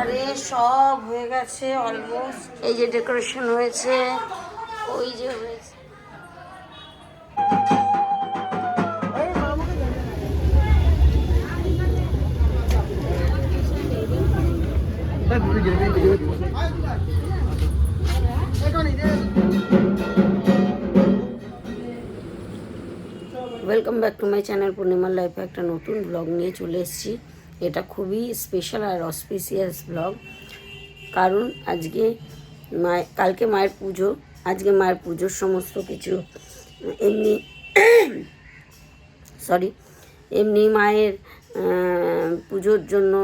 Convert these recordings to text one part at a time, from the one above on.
এখানে সব হয়ে গেছে অলমোস্ট এই যে ডেকোরেশন হয়েছে ওই যে হয়েছে। Welcome back to my channel পূর্ণিমার লাইফে একটা নতুন ব্লগ নিয়ে চলে এসেছি। এটা খুবই স্পেশাল আর অসপিসিয়াস ব্লগ কারণ আজকে মায় কালকে মায়ের পুজো, আজকে মায়ের পুজোর সমস্ত কিছু। এমনি সরি এমনি মায়ের পুজোর জন্য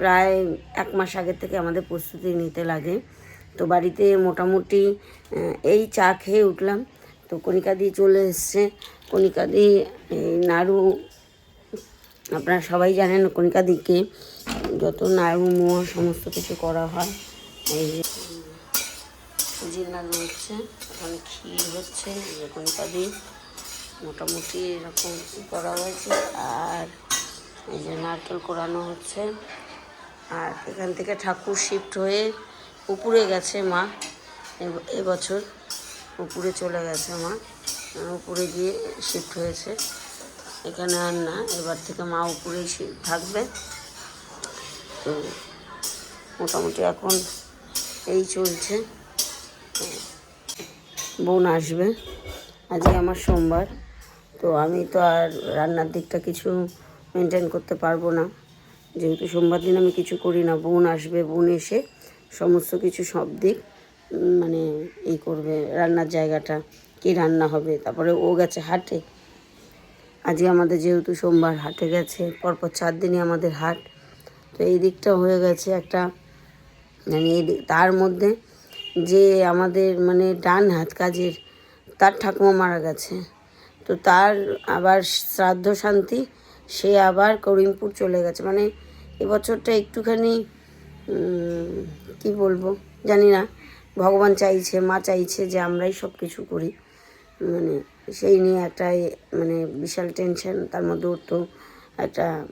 প্রায় এক মাস আগে থেকে আমাদের প্রস্তুতি নিতে লাগে। তো বাড়িতে মোটামুটি এই চা খেয়ে উঠলাম। তো কণিকা দিয়ে চলে এসছে। কণিকা দিয়ে নাড়ু আপনারা সবাই জানেন কণিকা দিকে যত নাড়ু, মোয়া, সমস্ত কিছু করা হয়। এই যে সুজির হচ্ছে ওখানে ক্ষীর হচ্ছে যে কণিকা দিয়ে মোটামুটি এরকম করা হয়েছে। আর এই যে নারকেল কোরানো হচ্ছে। আর এখান থেকে ঠাকুর শিফট হয়ে উপরে গেছে মা। এব- এবছর উপরে চলে গেছে মা। উপরে গিয়ে শিফট হয়েছে। এখানে আর না, এবার থেকে মা উপরেই থাকবে। তো মোটামুটি এখন এই চলছে। বোন আসবে। আজকে আমার সোমবার, তো আমি তো আর রান্নার দিকটা কিছু মেনটেন করতে পারব না। যেহেতু সোমবার দিন আমি কিছু করি না, বোন আসবে, বোন এসে সমস্ত কিছু সব দিক মানে এই করবে, রান্নার জায়গাটা, কি রান্না হবে, তারপরে ও গেছে হাটে। আজকে আমাদের যেহেতু সোমবার হাটে গেছে, পরপর চার দিনই আমাদের হাট। তো এই দিকটা হয়ে গেছে একটা মানে এই তার মধ্যে যে আমাদের মানে ডান হাত কাজের তার ঠাকুমা মারা গেছে। তো তার আবার শ্রাদ্ধ শান্তি, সে আবার করিমপুর চলে গেছে। মানে এবছরটা একটুখানি কি বলব, জানি না। ভগবান চাইছে, মা চাইছে যে আমরাই সব কিছু করি। মানে সেই নিয়ে একটা মানে বিশাল টেনশন তার মধ্যে তো একটা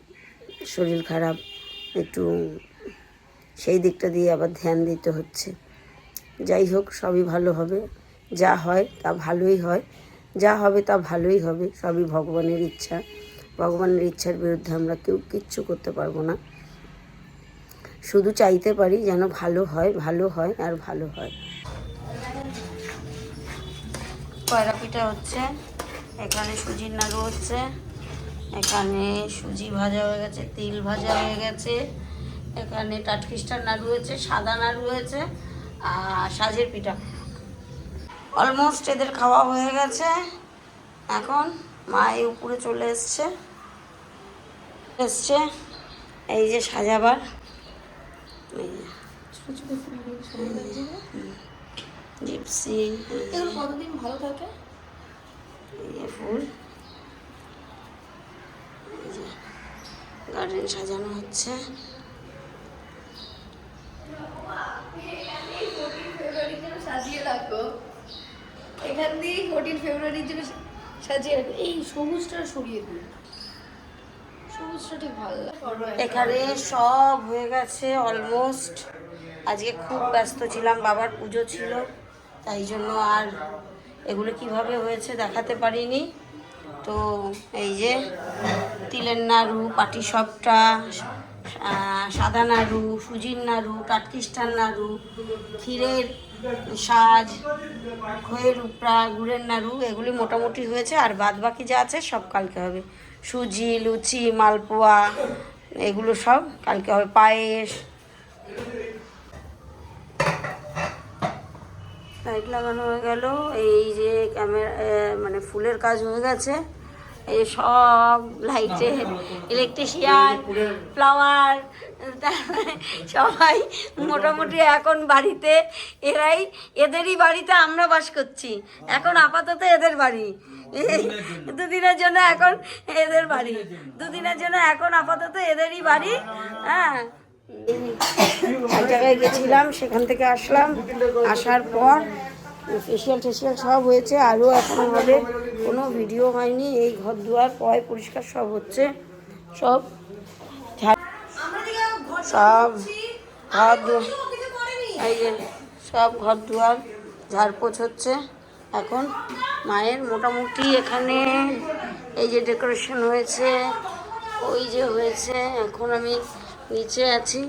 শরীর খারাপ, একটু সেই দিকটা দিয়ে আবার ধ্যান দিতে হচ্ছে। যাই হোক, সবই ভালো হবে। যা হয় তা ভালোই হয়। যা হবে তা ভালোই হবে, সবই ভগবানের ইচ্ছা। ভগবানের ইচ্ছার বিরুদ্ধে আমরা কেউ কিচ্ছু করতে পারব না। শুধু চাইতে পারি যেন ভালো হয় ভালো হয় আর ভালো হয়। কয়রা পিঠা হচ্ছে? এখানে সুজির নাড়ু হচ্ছে। এখানে সুজি ভাজা হয়ে গেছে, তিল ভাজা হয়ে গেছে। এখানে টাটকিস্টার নাড়ু হয়েছে, সাদা নাড়ু হয়েছে, আর সাজের পিঠা। অলমোস্ট এদের খাওয়া হয়ে গেছে। এখন মা এই উপরে চলে এসছে। এসছে, এই যে সাজাবার। এই যে। জিপসি। এগুলো কতদিন ভালো থাকে? এই ফুল গার্ডেন সাজানো হচ্ছে। সাজিয়ে রাখো এখান দিয়ে ফোরটিন ফেব্রুয়ারির জন্য সাজিয়ে রাখো। এই সবুজটা সরিয়ে এখানে সব হয়ে গেছে অলমোস্ট আজকে খুব ব্যস্ত ছিলাম বাবার পুজো ছিল। তাই জন্য আর এগুলো কীভাবে হয়েছে দেখাতে পারিনি। তো এই যে তিলের নাড়ু পাটিসাপটা আহ, সাদা নাড়ু সুজির নাড়ু কাঠকিষ্ঠান নাড়ু ক্ষীরের সাজ খয়ের উপরা গুড়ের নাড়ু এগুলি মোটামুটি হয়েছে। আর বাদ বাকি যা আছে সব কালকে হবে। সুজি লুচি মালপোয়া এগুলো সব কালকে হবে। পায়েস লাইট লাগানো হয়ে গেল, এই যে ক্যামেরা মানে ফুলের কাজ হয়ে গেছে। এই সব লাইটে ইলেকট্রিশিয়ান, ফ্লাওয়ার সবাই মোটামুটি এখন বাড়িতে, এরাই এদেরই বাড়িতে আমরা বাস করছি। এখন আপাতত এদের বাড়ি। দুদিনের জন্য এখন এদের বাড়ি। দুদিনের জন্য এখন আপাতত এদেরই বাড়ি হ্যাঁ। এক জায়গায় গেছিলাম, সেখান থেকে আসলাম। আসার পর ফেসিয়াল টেসিয়াল সব হয়েছে, আরও এখন হবে কোনো ভিডিও হয়নি। এই ঘর দুয়ার, পয় পরিষ্কার সব হচ্ছে। সব সব ঘর সব ঘর দুয়ার, ঝাড়পোছ হচ্ছে। এখন মায়ের মোটামুটি এখানে এই যে ডেকোরেশন হয়েছে, ওই যে হয়েছে। এখন আমি নিচে আছি।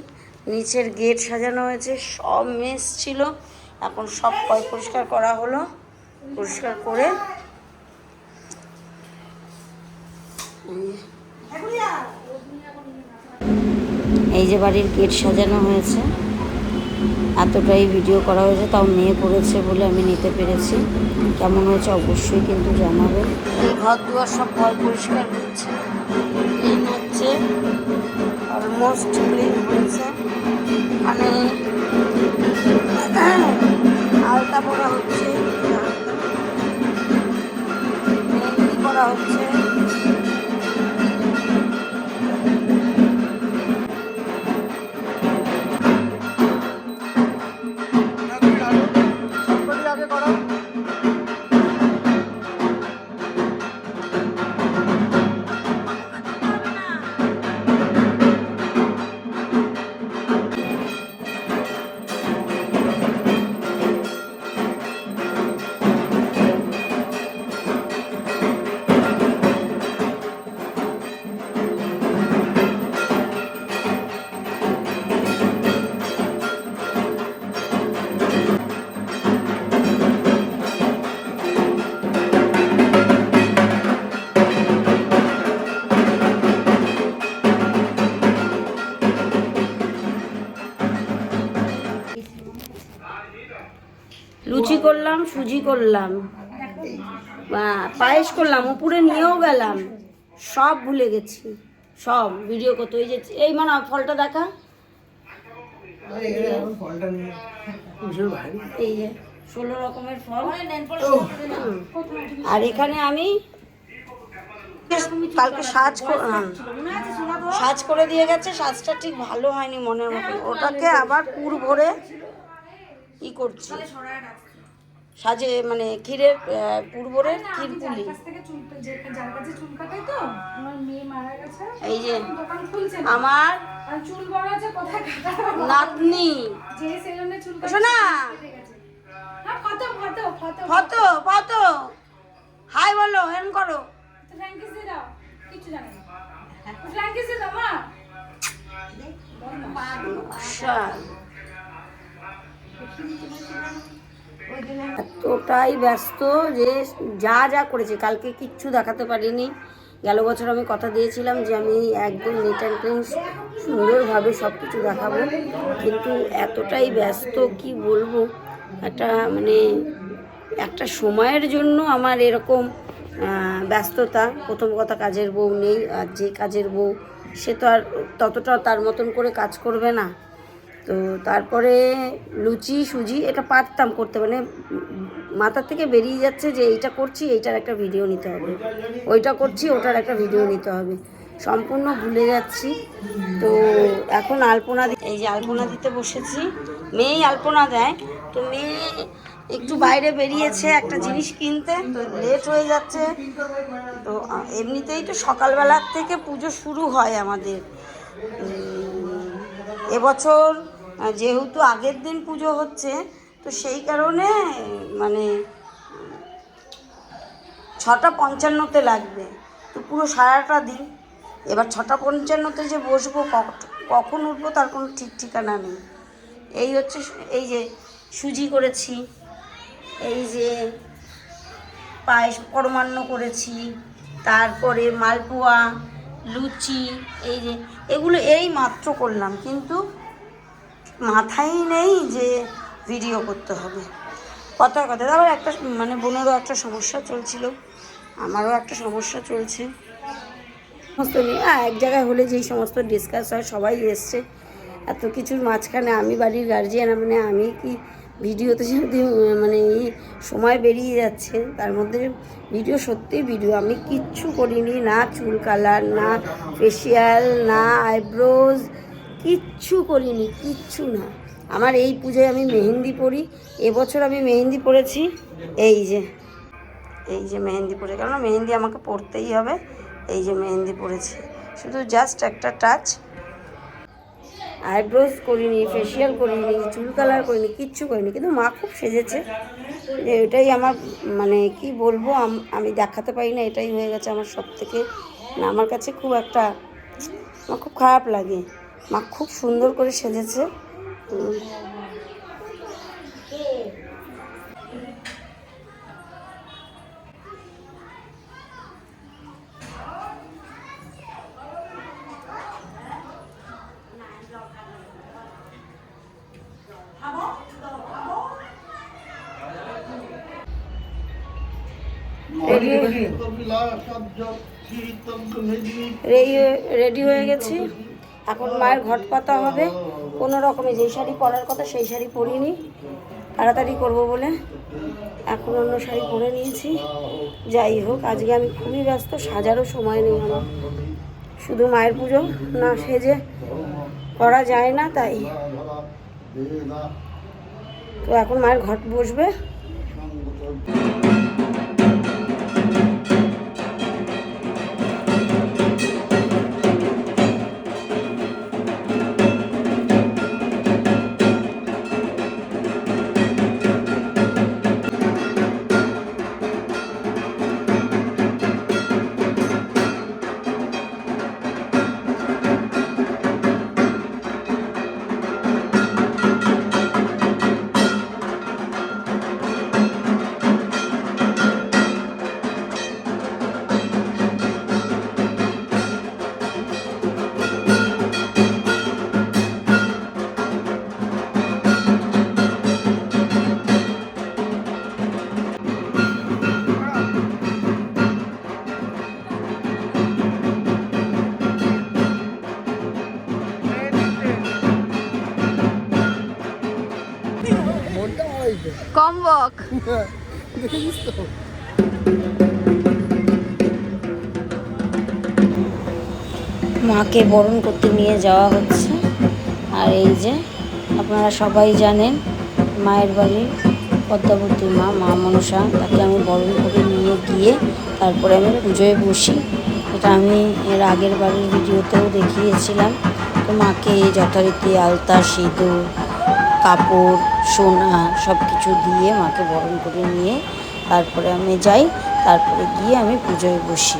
নিচের গেট সাজানো হয়েছে, সব মেস ছিল। এখন সব পয় পরিষ্কার করা হলো। পরিষ্কার করে এই যে বাড়ির গেট সাজানো হয়েছে। এতটাই ভিডিও করা হয়েছে, তাও মেয়ে করেছে বলে আমি নিতে পেরেছি। কেমন হয়েছে অবশ্যই কিন্তু জানাবে। এই ঘর দুয়ার সব ঘর পরিষ্কার ক্লিন হচ্ছে অলমোস্ট ক্লিন হয়েছে মানে আলতা পড়া হচ্ছে করা হচ্ছে লুচি করলাম, সুজি করলাম। পায়েস করলাম, উপরে নিয়েও গেলাম। সব ভুলে গেছি। সব ভিডিও করতে ওই যে এই মানে ফলটা দেখা। এই যে, ষোলো রকমের ফল। আর এখানে আমি কালকে সাজ। সাজ করে দিয়ে গেছে। সাজটা ঠিক ভালো হয়নি মনের মতো। ওটাকে আবার পুর ভরে ই করছি। সাজে মানে ক্ষীরের ক্ষীর পুলি কাছ থেকে চুল যে যার কাছে চুল কাটাই তো আমার মেয়ে মারা গেছে। এই যে আমার চুল বড় আছে কোথায় কাটাবো? নাতনি। যে সেলুনে চুল শোনা। ফত ফত হাই বলো এন করো। মা। এতটাই ব্যস্ত যে যা যা করেছে, কালকে কিচ্ছু দেখাতে পারিনি। গেল বছর আমি কথা দিয়েছিলাম যে আমি একদম নিট অ্যান্ড ক্লিন সুন্দরভাবে সব কিছু দেখাবো। কিন্তু এতটাই ব্যস্ত, কি বলব? একটা মানে একটা সময়ের জন্য আমার এরকম ব্যস্ততা। প্রথম কথা কাজের বউ নেই, আর যে কাজের বউ, সে তো আর ততটা তার মতন করে কাজ করবে না। তো তারপরে লুচি, সুজি, এটা পারতাম করতে। মানে মাথা থেকে বেরিয়ে যাচ্ছে যে এইটা করছি, এইটার একটা ভিডিও নিতে হবে। ওইটা করছি, ওটার একটা ভিডিও নিতে হবে। সম্পূর্ণ ভুলে যাচ্ছি। তো এখন আলপনা এই যে আলপনা দিতে বসেছি। মেয়েই আলপনা দেয়। তো মেয়ে একটু বাইরে বেরিয়েছে একটা জিনিস কিনতে। তো লেট হয়ে যাচ্ছে। তো এমনিতেই তো সকালবেলার থেকে পুজো শুরু হয় আমাদের। এবছর যেহেতু আগের দিন পুজো হচ্ছে, তো সেই কারণে মানে ছটা পঞ্চান্নতে লাগবে। তো পুরো সারাটা দিন। এবার ছটা পঞ্চান্নতে যে বসবো কখন উঠবো তার কোনো ঠিক ঠিকানা নেই। এই হচ্ছে এই যে সুজি করেছি, এই যে পায়েস পরমান্ন করেছি, তারপরে মালপোয়া, লুচি, এই যে, এগুলো এই মাত্র করলাম। কিন্তু মাথায় নেই যে ভিডিও করতে হবে। কথা কথা তারপর একটা মানে বোনেরও একটা সমস্যা চলছিল। আমারও একটা সমস্যা চলছে। সমস্ত নিয়ে এক জায়গায় হলে যেই সমস্ত ডিসকাস হয়, সবাই এসছে। এত কিছুর মাঝখানে আমি বাড়ির গার্জিয়ান মানে আমি কি ভিডিওতে যদি মানে সময় বেরিয়ে যাচ্ছে, তার মধ্যে ভিডিও সত্যিই ভিডিও আমি কিচ্ছু করিনি, না চুল কালার না ফেসিয়াল না আইব্রোজ কিচ্ছু করিনি, কিচ্ছু না। আমার এই পুজোয় আমি মেহেন্দি পরি, এবছর আমি মেহেন্দি পরেছি, এই যে এই যে মেহেন্দি পরে কেন মেহেন্দি আমাকে পরতেই হবে, এই যে মেহেন্দি পরেছি। শুধু জাস্ট একটা টাচ আইব্রোজ করিনি ফেসিয়াল করিনি, চুল কালার করিনি, কিচ্ছু করিনি, কিন্তু মা খুব সেজেছে। যে এটাই আমার মানে কি বলব, আমি দেখাতে পারি না, এটাই হয়ে গেছে আমার সব থেকে আমার কাছে খুব একটা, আমার খুব খারাপ লাগে। মা খুব সুন্দর করে সেজেছে। রেডি হয়ে গেছি। এখন মায়ের ঘট পাতা হবে। কোনো রকমে যেই শাড়ি পরার কথা সেই শাড়ি পরিনি তাড়াতাড়ি করব বলে এখন অন্য শাড়ি পরে নিয়েছি। যাই হোক, আজকে আমি খুবই ব্যস্ত, সাজারও সময় নেই আমার। শুধু মায়ের পুজো না সেজে করা যায় না তাই। তো এখন মায়ের ঘট বসবে। মাকে বরণ করতে নিয়ে যাওয়া হচ্ছে। আর এই যে, আপনারা সবাই জানেন, মায়ের বাড়ির পদ্মাবতী মা মা মনসা, তাকে আমি বরণ করে নিয়ে গিয়ে তারপরে আমি পুজোয় বসি। এটা আমি এর আগের বাড়ির ভিডিওতেও দেখিয়েছিলাম। তো মাকে যথারীতি আলতা, সিঁদুর কাপড়, সোনা সব কিছু দিয়ে মাকে বরণ করে নিয়ে তারপরে আমি যাই, তারপরে গিয়ে আমি পুজোয় বসি।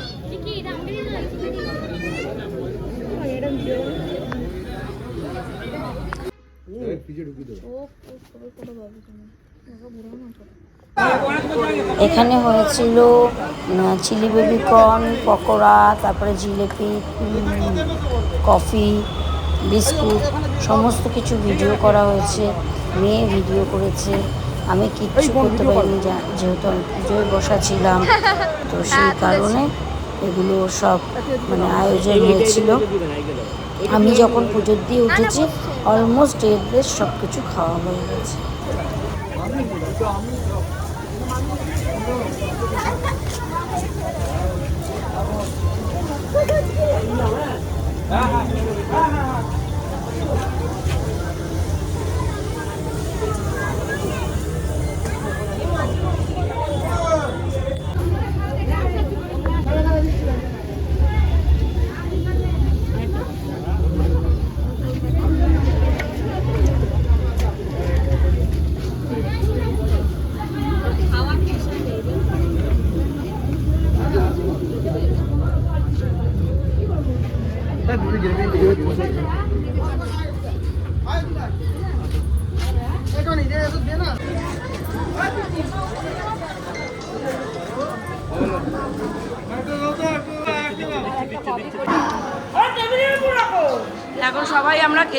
এখানে হয়েছিল চিলি বেবি কর্ন, পকোড়া, তারপরে জিলেপি কফি, বিস্কুট, সমস্ত কিছু ভিডিও করা হয়েছে, মেয়ে ভিডিও করেছে। আমি কিচ্ছু করতে পারিনি যেহেতু আমি পুজোয় বসা ছিলাম, তো সেই কারণে এগুলো সব মানে আয়োজন হয়েছিল। আমি যখন পুজোর দিয়ে উঠেছি অলমোস্ট এদের সব কিছু খাওয়া হয়ে গেছে। হ্যাঁ হ্যাঁ।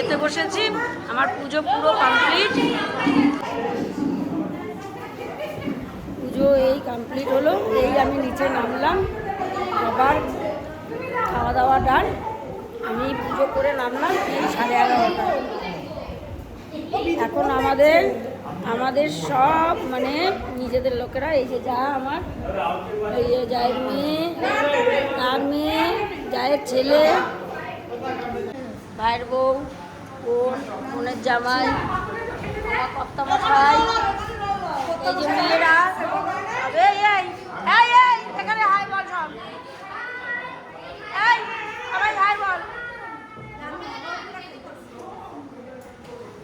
খেতে বসেছি। আমার পুজো পুরো কমপ্লিট পুজো এই কমপ্লিট হলো। এই আমি নিচে নামলাম। আবার খাওয়া দাওয়া ডান। আমি পুজো করে নামলাম এই সাড়ে এগারোটা এখন আমাদের আমাদের সব মানে নিজেদের লোকেরা, এই যে যা আমার, এই যে জায়ের মেয়ে, তার মেয়ে, জায়ের ছেলে, ভাইয়ের বউ জামাই আমার মশাই এই যে মেয়েরা। এখানে হাই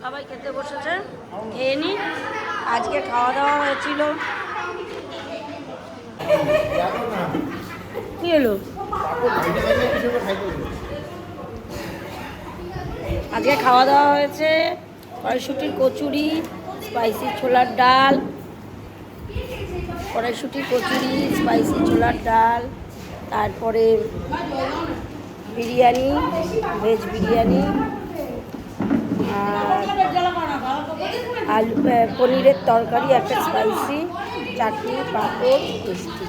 সবাই খেতে বসেছে, খেয়ে নি। আজকে খাওয়া দাওয়া হয়েছিল। কি হলো? আজকে খাওয়া দাওয়া হয়েছে কড়াইশুটির কচুরি স্পাইসি ছোলার ডাল, কড়াইশুটির কচুরি স্পাইসি ছোলার ডাল, তারপরে বিরিয়ানি ভেজ বিরিয়ানি, আর আলু পনিরের তরকারি, একটা স্পাইসি চাটনি, পাঁপড়, মিষ্টি।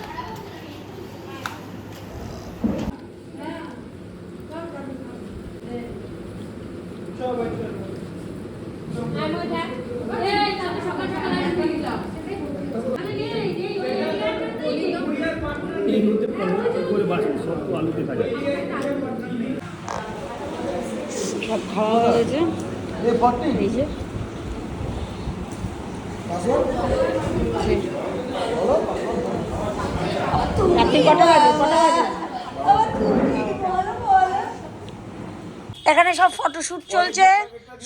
এই মুহূর্তে করে বাসে সব তো আলুতে থাকে। সব খাওয়া হয়েছে এই যে। রাত্রি কটা বাজে? কটা বাজে? এখানে সব ফটোশ্যুট চলছে।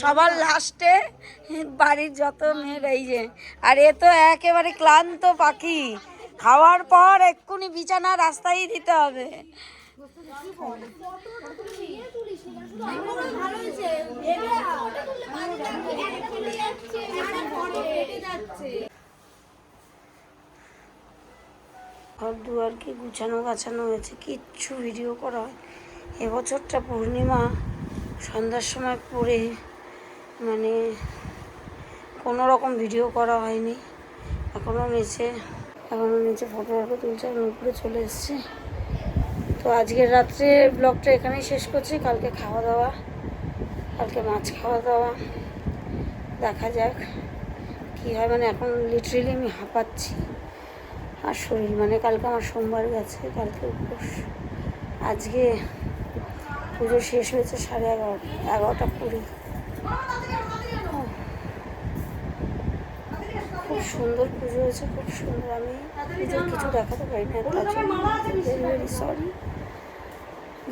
সবার লাস্টে বাড়ির যত মেয়ের এই যে। আর এ তো একেবারে ক্লান্ত পাখি। খাওয়ার পর এক্ষুনি বিছানা রাস্তায় দিতে হবে। ঘর দুয়ার কি গুছানো গাছানো হয়েছে, কিচ্ছু ভিডিও করা হয়। এবছরটা পূর্ণিমা, সন্ধ্যার সময় পড়ে মানে কোনো রকম ভিডিও করা হয়নি। এখনও নিচে। এখনও নিচে ফটো ফটো তুলছে আমি উপরে চলে এসেছি। তো আজকের রাত্রে ব্লগটা এখানেই শেষ করছি। কালকে খাওয়া দাওয়া, কালকে মাছ খাওয়া দাওয়া। দেখা যাক কী হয়। মানে এখন লিটারেলি আমি হাঁপাচ্ছি। আর শরীর মানে কালকে আমার সোমবার গেছে, কালকে উপোস। আজকে পুজো শেষ হয়েছে সাড়ে এগারোটা এগারোটা কুড়ি। খুব সুন্দর পুজো হয়েছে খুব সুন্দর। আমি পুজোর কিছু দেখাতে পারি না তার জন্য সরি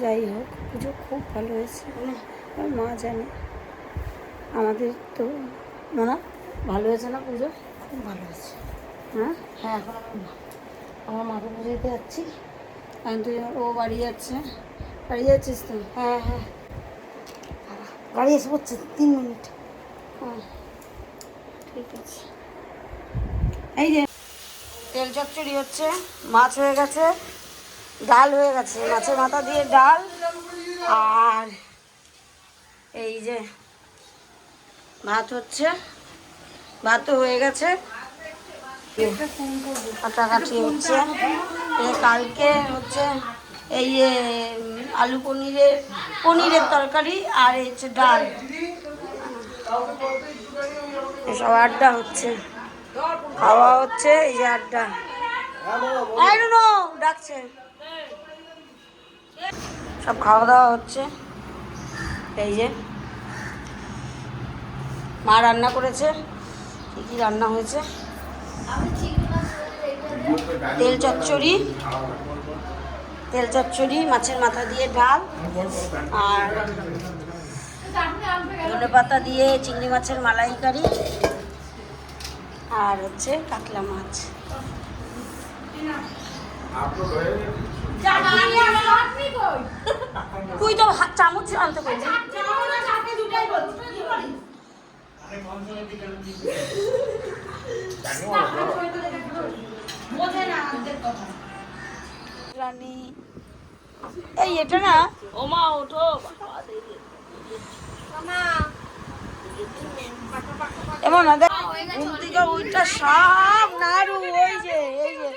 যাই হোক পুজো খুব ভালো হয়েছে। আমার মা জানে। আমাদের তো না ভালো হয়েছে না পুজো? খুব ভালো হয়েছে। হ্যাঁ? হ্যাঁ এখন আমার মাকে পুজো দিতে যাচ্ছি। এখন তুই ও বাড়ি যাচ্ছে। বাড়ি যাচ্ছিস তো? হ্যাঁ হ্যাঁ। গাড়ি এসে পড়ছে তিন মিনিট। হ্যাঁ। ঠিক আছে। এই যে তেল চচ্চড়ি হচ্ছে, মাছ হয়ে গেছে, ডাল হয়ে গেছে। মাছের মাথা দিয়ে ডাল আর এই যে ভাত হচ্ছে ভাতও হয়ে গেছে। কাটাকাটি হচ্ছে। কালকে হচ্ছে এই যে আলু পনিরের পনিরের তরকারি আর এই হচ্ছে ডাল। এসব আড্ডা হচ্ছে। খাওয়া হচ্ছে এই যে আড্ডা। ডাকছে। সব খাওয়া দাওয়া হচ্ছে। এই যে মা রান্না করেছে কী কী রান্না হয়েছে? তেল চচ্চড়ি তেল চচ্চড়ি মাছের মাথা দিয়ে ডাল আর ধনে পাতা দিয়ে চিংড়ি মাছের মালাইকারি। আর হচ্ছে কাতলা মাছ। তুই তো চামচ আনতে পারবি। রানী এই এটা না? ও মা ওঠো এমন ঘুম থেকে উঠটা সব নাড়ু ওই যে এই যে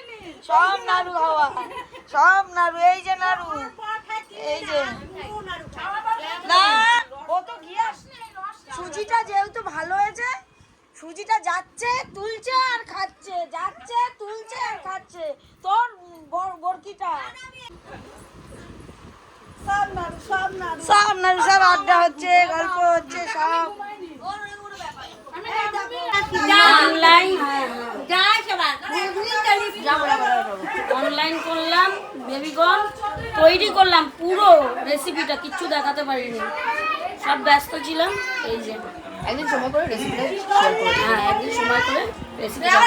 সব নাড়ু হাওয়া সব নাড়ু এই যে নাড়ু এই যে। না ও তো গিয়ে সুজিটা যেহেতু ভালো হয়েছে সুজিটা যাচ্ছে তুলছে আর খাচ্ছে যাচ্ছে তুলছে আর খাচ্ছে তোর বর- বরকিটা। সব নাড়ু সব নাড়ু। সব নাড়ু সব আড্ডা হচ্ছে গল্প হচ্ছে সব। অনলাইন। অনলাইন করলাম বেবিগন তৈরি করলাম পুরো রেসিপিটা কিচ্ছু দেখাতে পারিনি। সব ব্যস্ত ছিলাম এই যে। একদিন সময় করে রেসিপিটা শেয়ার করো হ্যাঁ একদিন সময় করে রেসিপিটা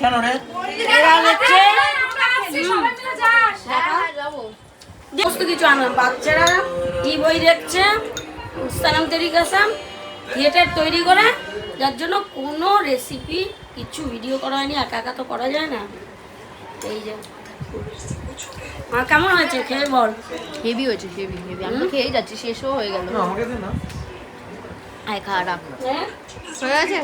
কেন রে? এরা হচ্ছে হ্যাঁ সমস্ত কিছু আনলাম বাচ্চারা কি বই দেখছে? সালাম তেরিকাসাম থিয়েটার তৈরি করে যার জন্য কোনো রেসিপি কিছু ভিডিও করা হয়নি একা একা তো করা যায় না। এই যে আর কেমন হয়েছে? খেয়ে বল। হেভি হয়েছে হেভি হেভি আমি খেয়ে খেয়েই যাচ্ছি শেষও হয়ে গেল। আমাকে দে না। আয় খা রাখ। হ্যাঁ হয়ে গেছে?